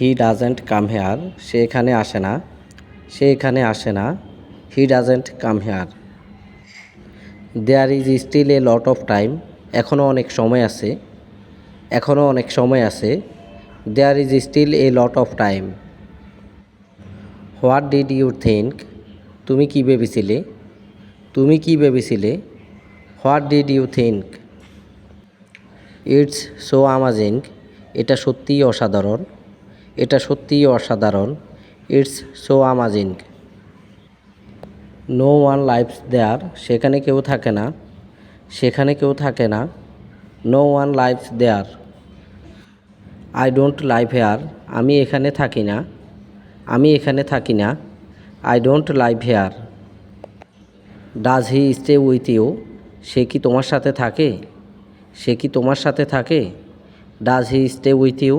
He doesn't come hair, সে এখানে আসে না। সে এখানে আসে না। He doesn't come here. There is still a lot of time. এখনও অনেক সময় আছে। এখনও অনেক সময় আছে। There is still a lot of time. What did you think তুমি কি ভেবেছিলে? তুমি কি ভেবেছিলে? What did you think it's so amazing. এটা সত্যিই অসাধারণ। এটা সত্যিই অসাধারণ। It's so amazing no one lives there সেখানে কেউ থাকে না। সেখানে কেউ থাকে না। No one lives there I don't live here আমি এখানে থাকি না। আমি এখানে থাকি না। I don't live here does he stay with you সে কি তোমার সাথে থাকে? সে কি তোমার সাথে থাকে? Does he stay with you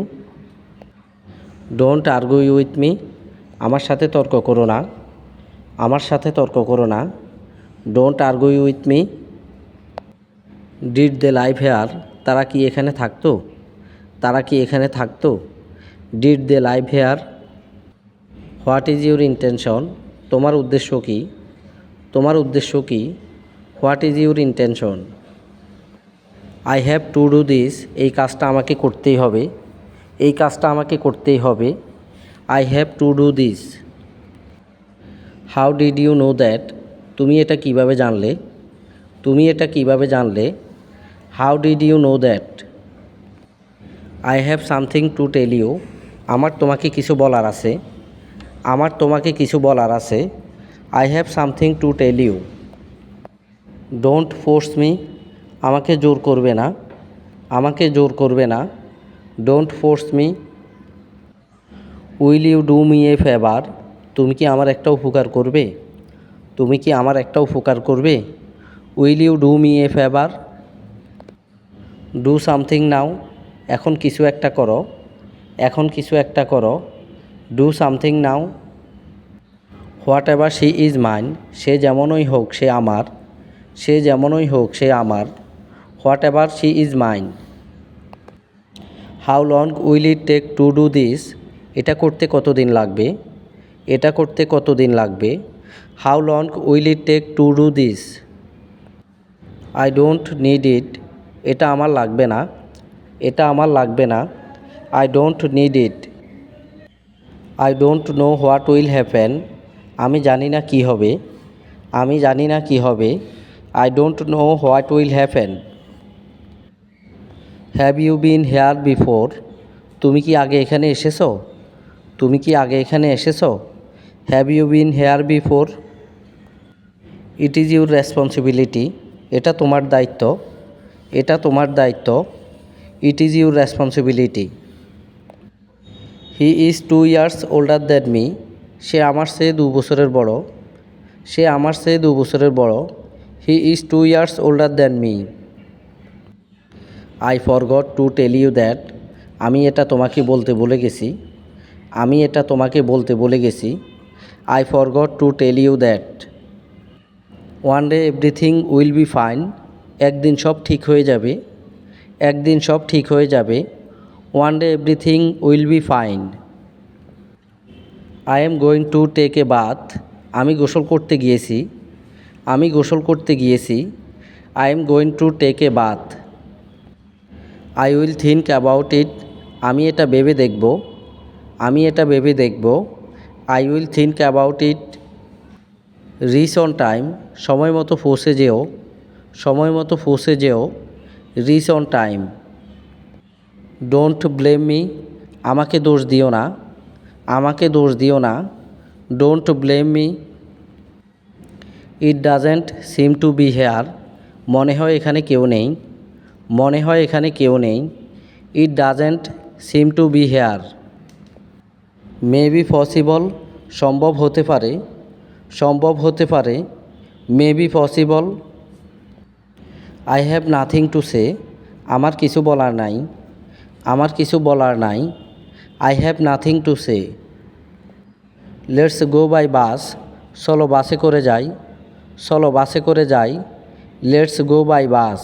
don't argue you with me আমার সাথে তর্ক করো না। আমার সাথে তর্ক করো না। Don't argue you with me did they live here তারা কি এখানে থাকতো? তারা কি এখানে থাকতো? Did they live here what is your intention তোমার উদ্দেশ্য কি? তোমার উদ্দেশ্য কি? What is your intention I have to do this এই কাজটা আমাকে করতেই হবে। এই কাজটা আমাকে করতেই হবে। I have to do this how did you know that তুমি এটা কীভাবে জানলে? তুমি এটা কীভাবে জানলে? How did you know that I have something to tell you আমার তোমাকে কিছু বলার আছে। আমার তোমাকে কিছু বলার আছে। I have something to tell you don't force me আমাকে জোর করবে না। আমাকে জোর করবে না। Don't force me will you do me a favour তুমি কি আমার একটা উপকার করবে? তুমি কি আমার একটা উপকার করবে? Will you do me a favour do something now এখন কিছু একটা করো। এখন কিছু একটা করো। Do something now whatever she is mine সে যেমনই হোক সে আমার। সে যেমনই হোক সে আমার। Whatever she is mine how long will it take to do this এটা করতে কত দিন লাগবে? এটা করতে কত দিন লাগবে? How long will it take to do this I don't need it এটা আমার লাগবে না। এটা আমার লাগবে না। I don't need it I don't know what will happen আমি জানি না কি হবে। আমি জানি না কি হবে। I don't know what will happen have you been here before তুমি কি আগে এখানে এসেছ? তুমি কি আগে এখানে এসেছ? Have you been here before it is your responsibility এটা তোমার দায়িত্ব। এটা তোমার দায়িত্ব। It is your responsibility he is two years older than me সে আমার চেয়ে দু বছরের বড়। সে আমার চেয়ে দু বছরের বড়। He is two years older than me I forgot to tell you that আমি এটা তোমাকে বলতে বলে গেছি। আমি এটা তোমাকে বলতে বলে গেছি। I forgot to tell you that one day everything will be fine একদিন সব ঠিক হয়ে যাবে। একদিন সব ঠিক হয়ে যাবে। One day everything will be fine I am going to take a bath আমি গোসল করতে গিয়েছি। আমি গোসল করতে গিয়েছি। I am going to take a bath I will think about it আমি এটা ভেবে দেখব। আমি এটা ভেবে দেখব। I will think about it reach on time সময় মতো পৌঁছে যেও। সময় মতো পৌঁছে যেও। Reach on time don't blame me আমাকে দোষ দিও না। আমাকে দোষ দিও না। Don't blame me it doesn't seem to be here মনে হয় এখানে কেউ নেই। মনে হয় এখানে কেউ নেই। It doesn't seem to be here may be possible সম্ভব হতে পারে। সম্ভব হতে পারে। May be possible I have nothing to say আমার কিছু বলার নাই। আমার কিছু বলার নাই। I have nothing to say let's go by bus চলো বাসে করে যাই। চলো বাসে করে যাই। Let's go by bus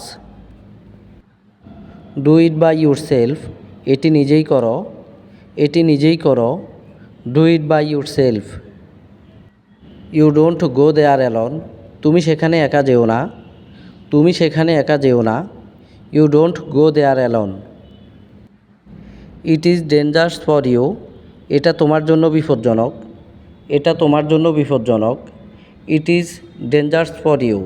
do it by yourself এটি নিজেই করো। এটি নিজেই করো। Do it by yourself you don't go there alone তুমি সেখানে একা যেও না। তুমি সেখানে একা যেও না। You don't go there alone it is dangerous for you এটা তোমার জন্য বিপজ্জনক। এটা তোমার জন্য বিপজ্জনক। It is dangerous for you